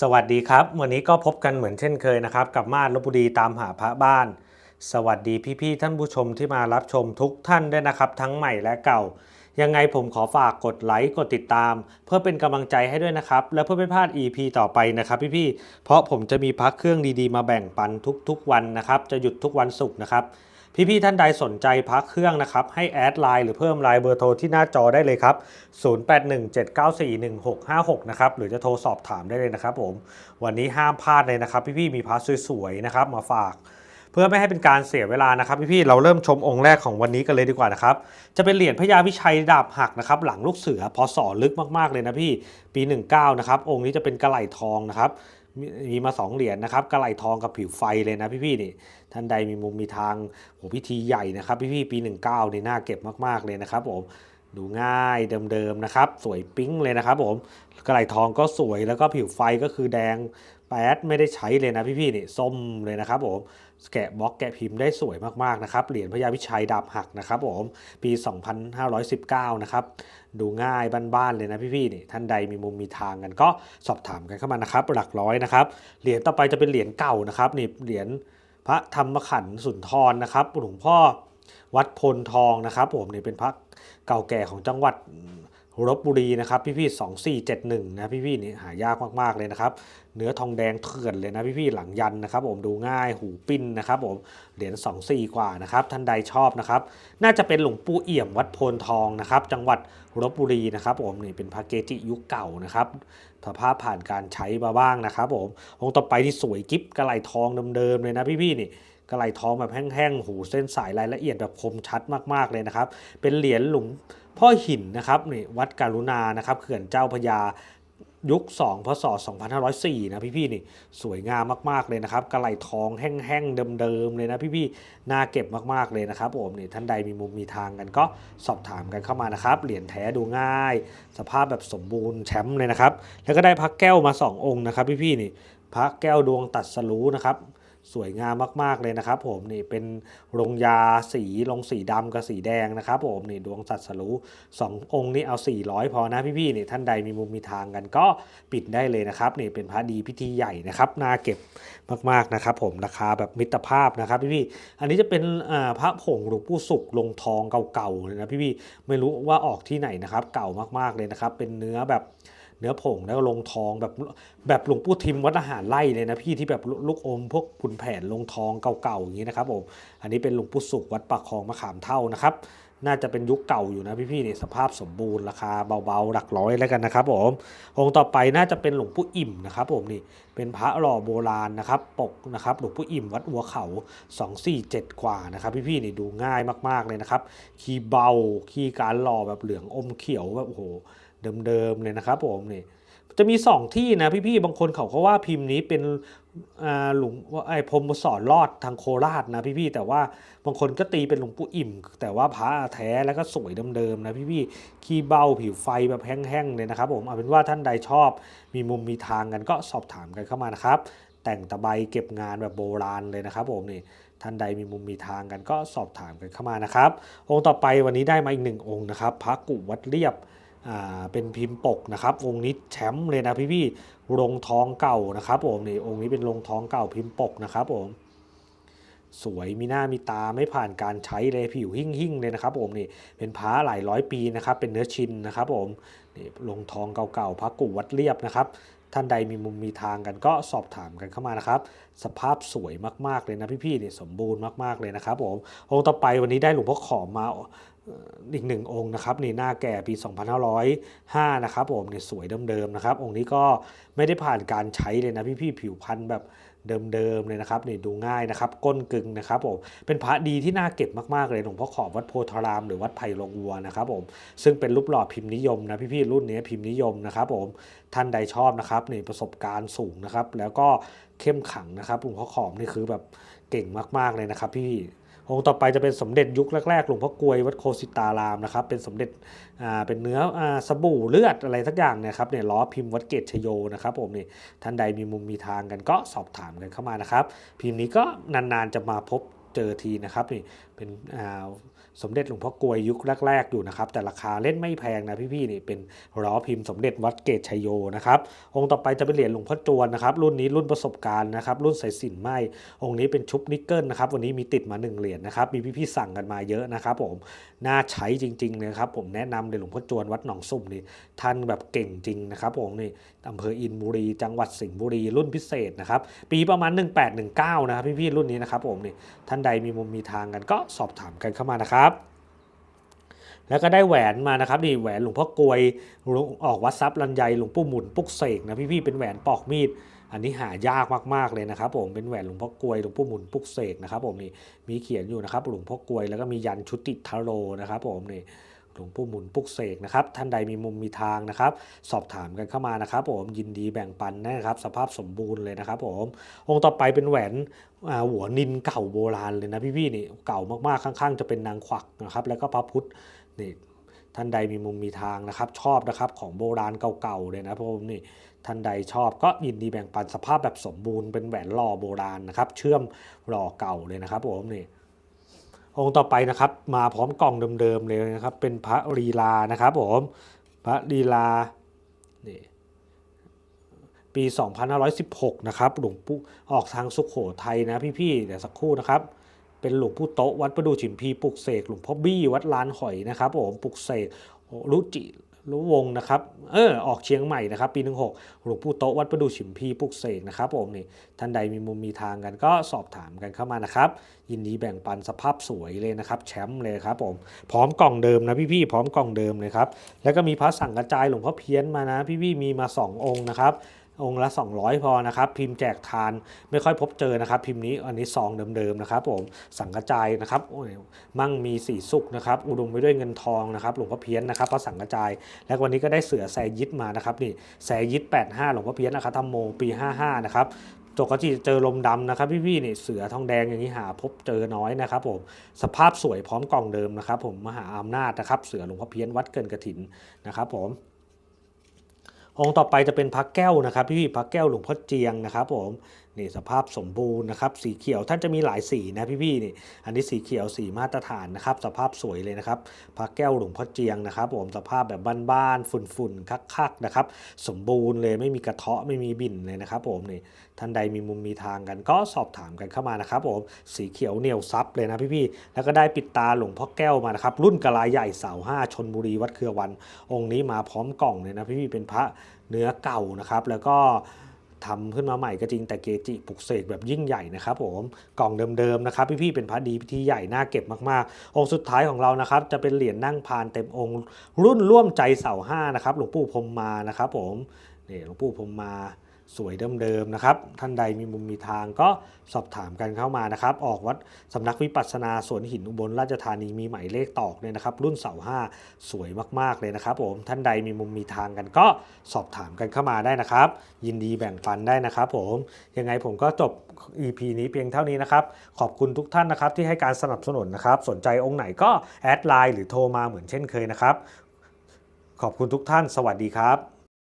สวัสดีครับ วันนี้ก็พบกันเหมือนเช่นเคยนะครับ กับมาดลบุรีตามหาพระบ้าน สวัสดีพี่ๆท่านผู้ชมที่มารับชมทุกท่านด้วยนะครับ ทั้งใหม่และเก่า ยังไงผมขอฝากกดไลค์กดติดตาม เพื่อเป็นกำลังใจให้ด้วยนะครับ และเพื่อไม่พลาด EP ต่อไปนะครับพี่ๆเพราะผมจะมีพักเครื่องดีๆ มาแบ่งปันทุกๆวันนะครับ จะหยุดทุกวันศุกร์นะครับ พี่ๆท่านใดสนใจพักเครื่องนะครับ ให้แอดไลน์หรือเพิ่มไลน์เบอร์โทรที่หน้าจอได้เลยครับ 0817941656 นะครับ หรือจะโทรสอบถามได้เลยนะครับผม วันนี้ห้ามพลาดเลยนะครับ พี่ๆมีพักสวยๆนะครับมาฝากเพื่อไม่ให้เป็นการเสียเวลานะครับพี่ๆเราเริ่มชมองค์แรกของวันนี้กันเลยดีกว่านะครับจะเป็นเหรียญพญาวิชัยดาบหักนะครับหลังลูกเสือพอสอลึกมากๆเลยนะพี่ปี 19นะครับองค์นี้จะเป็นกระไหลทองนะครับ มีมาสองเหรียญนะครับกระไหลทองกับผิวไฟเลยนะพี่ๆนี่ท่านใดมีมุมมีทางโหพิธีใหญ่นะครับพี่ๆปี 19นี่น่าเก็บมากๆเลยนะครับผมดูง่ายเดิมๆนะครับ สวยปิ๊งเลยนะครับผมกระไหลทองก็สวยแล้วก็ผิวไฟก็คือแดงแปดไม่ได้ใช้เลยนะพี่ๆนี่ส้มเลยนะครับผม แกะบล็อกแกะพิมพ์ได้สวยมากๆนะครับ เหรียญพญาวิชัยดาบหักนะครับผม ปี 2519 นะครับ ดูง่ายบ้านๆเลยนะพี่ๆนี่ท่านใดมีมุมมีทางกันก็สอบถามกันเข้ามานะครับ หลักร้อยนะครับ เหรียญต่อไปจะเป็นเหรียญเก่านะครับนี่เหรียญพระธรรมขันธ์สุนทรนะครับหลวงพ่อวัดพลทองนะครับผมนี่เป็นพระเก่าแก่ของจังหวัด ลบบุรีนะครับพี่ๆสองสี่เจ็ดหนึ่งนะพี่ๆนี่หายากมากๆเลยนะครับ เนื้อทองแดงเถื่อนเลยนะพี่ๆหลังยันนะครับ ผมดูง่ายหูปิ้นนะครับผมเหรียญสองสี่กว่านะครับท่านใดชอบนะครับ น่าจะเป็นหลวงปู่เอี่ยมวัดโพนทองนะครับ จังหวัดลบบุรีนะครับ ผมนี่เป็นพระเกจิยุคเก่านะครับสภาพผ่านการใช้มาบ้างนะครับ ผมองค์ต่อไปที่สวยกิ๊บกระไหลทองเดิมๆเลยนะพี่ๆนี่กระไหลทองแบบแห้งๆหูเส้นสายรายละเอียดแบบคมชัดมากๆเลยนะครับ เป็นเหรียญหลวง พ่อหินนะครับนี่วัดการุณานะครับเขื่อนเจ้าพระยายุค 2 พศ 2504 นะพี่ๆนี่สวยงามมากๆเลยนะครับกระไหลทองแห้งๆเดิมๆเลยนะพี่ๆน่าเก็บมากๆเลยนะครับผมนี่ท่านใดมีมุมมีทางกันก็สอบถามกันเข้ามานะครับ เหรียญแท้ดูง่าย สภาพแบบสมบูรณ์แชมป์เลยนะครับ แล้วก็ได้พระแก้วมา 2 องค์นะครับพี่ๆนี่พระแก้วดวงตัดสรู้นะครับ สวยงามมาก ๆ เลยนะครับผมนี่เป็นลงยาสีลงสีดำกับสีแดงนะครับผมนี่ดวงสัตว์สรู้สององค์นี้เอา 400 พอนะพี่ๆนี่ท่านใดมีมุมมีทางกันก็ปิดได้เลยนะครับนี่เป็นพระดีพิธีใหญ่นะครับน่าเก็บมากๆนะครับผมราคาแบบมิตรภาพนะครับพี่ๆอันนี้จะเป็นพระผงหลวงปู่สุขลงทองเก่าๆเลยนะพี่ๆไม่รู้ว่าออกที่ไหนนะครับเก่ามากๆเลยนะครับเป็นเนื้อแบบ เนื้อผงแล้วก็ลงทองแบบแบบหลวงปู่ทิมวัดอาหารไล่เลยนะพี่ที่แบบลูกอมพวกขุนแผนลงทองเก่าๆอย่างนี้นะครับผมอันนี้เป็นหลวงปู่สุขวัดปากคลองมะขามเท่านะครับ น่าจะเป็นยุคเก่าอยู่นะพี่ๆนี่สภาพสมบูรณ์ราคาเบาๆหลักร้อยแล้วกันนะครับผมองค์ต่อไปน่าจะเป็นหลวงปู่อิ่มนะครับผมนี่เป็นพระหล่อโบราณนะครับปกนะครับหลวงปู่อิ่มวัดอัวเขา 247 กว่านะครับพี่ๆนี่ดูง่ายมากๆเลยนะครับคีเบาคีการหล่อแบบเหลืองอมเขียวแบบโอ้โห เดิมๆเลยนะครับผมนี่จะมีสองที่นะพี่ๆบางคนเขาก็ว่าพิมพ์นี้เป็นหลวงไอ้พรมสอนรอดทางโคราชนะพี่ๆแต่ว่าบางคนก็ตีเป็นหลวงปู่อิ่ม แต่ว่าพระแท้แล้วก็สวยเดิมๆนะพี่ๆขี้เบ้าผิวไฟแบบแห้งๆเลยนะครับผมเอาเป็นว่าท่านใดชอบ มีมุมมีทางกันก็สอบถามกันเข้ามานะครับ แต่งตะไบเก็บงานแบบโบราณเลยนะครับผมนี่ท่านใดมีมุมมีทางกันก็สอบถามกันเข้ามานะครับ องค์ต่อไปวันนี้ได้มาอีกหนึ่งองค์นะครับพระกุวัดเรียบ เป็นพิมพ์ปกนะครับองค์นี้แชมป์เลยนะพี่ๆลงทองเก่านะครับผมนี่องค์นี้เป็นลงทองเก่าพิมพ์ปกนะครับผมสวยมีหน้ามีตาไม่ผ่านการใช้เลยผิวหิ่งหิ่งเลยนะครับผมนี่เป็นพระหลายร้อยปีนะครับเป็นเนื้อชินนะครับผมนี่ลงทองเก่าๆพระกุวัดเรียบนะครับท่านใดมีมุมมีทางกันก็สอบถามกันเข้ามานะครับ สภาพสวยมากๆเลยนะพี่ๆนี่สมบูรณ์มากๆเลยนะครับผมองค์ต่อไปวันนี้ได้หลวงพ่อขอมมา อีกหนึ่งองค์นะครับนี่หน้าแก่ปี 2505 นะครับผมเนี่ยสวยเดิมๆนะครับ องค์นี้ก็ไม่ได้ผ่านการใช้เลยนะพี่ๆผิวพรรณแบบเดิมๆเลยนะครับนี่ดูง่ายนะครับ ก้นกึ่งนะครับผมเป็นพระดีที่น่าเก็บมากๆเลยหลวงพ่อขอบวัดโพธารามหรือวัดไผ่ลงวัวนะครับผมซึ่งเป็นรูปหล่อพิมพ์นิยมนะพี่ๆรุ่นนี้พิมพ์นิยมนะครับผมท่านใดชอบนะครับนี่ประสบการณ์สูงนะครับ แล้วก็เข้มขังนะครับหลวงพ่อขอมนี่คือแบบเก่งมากๆเลยนะครับพี่ องค์ต่อไปจะเป็นสมเด็จยุคแรกๆหลวงพ่อกลวยวัดโคสิตารามนะครับเป็นสมเด็จอ่าเป็นเนื้ออ่าสบู่เลือดอะไรสักอย่างเนี่ยครับเนี่ยล้อพิมพ์วัดเกตชโยนะครับผมนี่ท่านใดมีมุมมีทางกันก็สอบถามกันเข้ามานะครับ พิมพ์นี้ก็นานๆจะมาพบเจอทีนะครับนี่เป็นอ่า สมเด็จหลวงพ่อกลวยยุคแรกๆอยู่นะครับ แต่ราคาเล่นไม่แพงนะพี่ๆนี่เป็นล้อพิมพ์สมเด็จวัดเกตชัยโยนะครับองค์ต่อไปจะเป็นเหรียญหลวงพ่อจวนนะครับรุ่นนี้รุ่นประสบการณ์นะครับรุ่นสายสินไหมองค์นี้เป็นชุบนิกเกิลนะครับวันนี้มีติดมาหนึ่งเหรียญนะครับมีพี่ๆสั่งกันมาเยอะนะครับผมน่าใช้จริงๆเลยครับผมแนะนำเลยหลวงพ่อจวนวัดหนองสุ่มนี่ท่านแบบเก่งจริงนะครับผมนี่อำเภออินบุรี จังหวัดสิงห์บุรีรุ่นพิเศษนะครับปีประมาณ 1819 นะครับพี่ๆรุ่นนี้นะครับผมนี่ท่านใดมีมุมมีทางกันก็สอบถามกันเข้ามานะครับ แล้วก็ได้แหวนมานะครับนี่แหวนหลวงพ่อกลวยหลวงออกวัดทรัพย์ลันไยหลวงปู่หมุนปุกเสกนะพี่ๆเป็นแหวนปอกมีด อันนี้หายากมากๆเลยนะครับ ผมเป็นแหวนหลวงพ่อกลวยหลวงปู่หมุนปุกเสกนะครับ ผมนี่มีเขียนอยู่นะครับหลวงพ่อกลวยแล้วก็มียันชุติทาโรนะครับ ผมนี่หลวงปู่หมุนปุกเสกนะครับ ท่านใดมีมุมมีทางนะครับ สอบถามกันเข้ามานะครับ ผมยินดีแบ่งปันนะครับ สภาพสมบูรณ์เลยนะครับ ผม องค์ต่อไปเป็นแหวนหัวนินเก่าโบราณเลยนะพี่ๆนี่เก่ามากๆข้าง ๆ จะเป็นนางขวักนะครับ แล้วก็พระพุทธ นี่ท่านใดมีมุมมีทางนะครับ ชอบนะครับของโบราณเก่าๆเลยนะพราะผมนี่ท่านใดชอบก็ยินดีแบ่งปันสภาพแบบสมบูรณ์เป็นแหวนหล่อโบราณนะครับ เชื่อมหล่อเก่าเลยนะครับผมนี่องค์ต่อไปนะครับ มาพร้อมกล่องเดิมๆเลยนะครับ เป็นพระลีลานะครับผมพระลีลานี่ปี 2516 นะครับหลวงปู่ออกทางสุขโขทัยนะพี่ๆเดี๋ยวสักครู่นะครับ เป็นหลวงปู่โตะวัดประดูฉิมพีปลุกเสกหลวงพ่อบี้วัดลานหอยนะครับผมปลุกเสกรุจิรุวงนะครับ เออ ออกเชียงใหม่นะครับ ปี 16หลวงปู่โตะวัดประดูฉิมพีปลุกเสกนะครับผมนี่ ท่านใดมีมุมมีทางกันก็สอบถามกันเข้ามานะครับ ยินดีแบ่งปันสภาพสวยเลยนะครับ แชมป์เลยครับผม พร้อมกล่องเดิมนะพี่ๆ พร้อมกล่องเดิมเลยครับ แล้วก็มีพระสั่งกระจายหลวงพ่อเพี้ยนมานะ พี่ๆ มีมาสององค์นะครับ องค์ละ 200 พอนะครับพิมพ์แจกทานไม่ค่อยพบเจอนะครับ พิมพ์นี้อันนี้ซองเดิมๆนะครับผมสังกระจายนะครับโอ้ยมั่งมีสีสุกนะครับอุดมไปด้วยเงินทองนะครับหลวงพ่อเพี้ยนนะครับพระสังกระจาย และวันนี้ก็ได้เสือแซยิดมานะครับนี่แซยิด 85 หลวงพ่อเพี้ยนนะครับทำโมปี 55 นะครับปกติเจอลมดำนะครับพี่ๆนี่เสือทองแดงอย่างนี้หาพบเจอน้อยนะครับผมสภาพสวยพร้อมกล่องเดิมนะครับผมมหาอำนาจนะครับเสือหลวงพ่อเพี้ยนวัดเกินกระถินนะครับผม องค์ต่อไปจะเป็นพระแก้วนะครับพี่พระแก้วหลวงพ่อเจียงนะครับผม นี่สภาพสมบูรณ์นะครับสีเขียวท่านจะมีหลายสีนะพี่ๆนี่อันนี้สีเขียวสีมาตรฐานนะครับสภาพสวยเลยนะครับพระแก้วหลวงพ่อเจียงนะครับผมสภาพแบบบ้านๆฝุ่นๆคักๆนะครับสมบูรณ์เลยไม่มีกระเทาะไม่มีบิ่นเลยนะครับผมนี่ท่านใดมีมุมมีทางกันก็สอบถามกันเข้ามานะครับผมสีเขียวเหนียวซับเลยนะพี่ๆแล้วก็ได้ปิดตาหลวงพ่อแก้วมานะครับรุ่นกะลาใหญ่เสาห้าชนบุรีวัดเครือวัน องค์นี้มาพร้อมกล่องเลยนะพี่ๆเป็นพระเนื้อเก่านะครับแล้วก็ ทำขึ้นมาใหม่ก็จริงแต่เกจิปลุกเสกแบบยิ่งใหญ่นะครับผมกล่องเดิมๆนะครับพี่ๆเป็นพระดีพิธีใหญ่น่าเก็บมากๆ องค์สุดท้ายของเรานะครับจะเป็นเหรียญนั่งพานเต็มองค์ รุ่นร่วมใจเสาห้านะครับหลวงปู่พรมมานะครับผมนี่หลวงปู่พรมมา สวยเดิมๆนะครับ ท่านใดมีมุมมีทางก็สอบถามกันเข้ามานะครับ ออกวัดสำนักวิปัสสนาสวนหินอุบลราชธานีมีหมายเลขตอกเนี่ยนะครับ รุ่นเสาห้าสวยมากๆเลยนะครับผมท่านใดมีมุมมีทางกันก็สอบถามกันเข้ามาได้นะครับ ยินดีแบ่งปันได้นะครับผมยังไงผมก็จบ EP นี้เพียงเท่านี้นะครับ ขอบคุณทุกท่านนะครับที่ให้การสนับสนุนนะครับ สนใจองค์ไหนก็แอดไลน์หรือโทรมาเหมือนเช่นเคยนะครับ ขอบคุณทุกท่าน สวัสดีครับ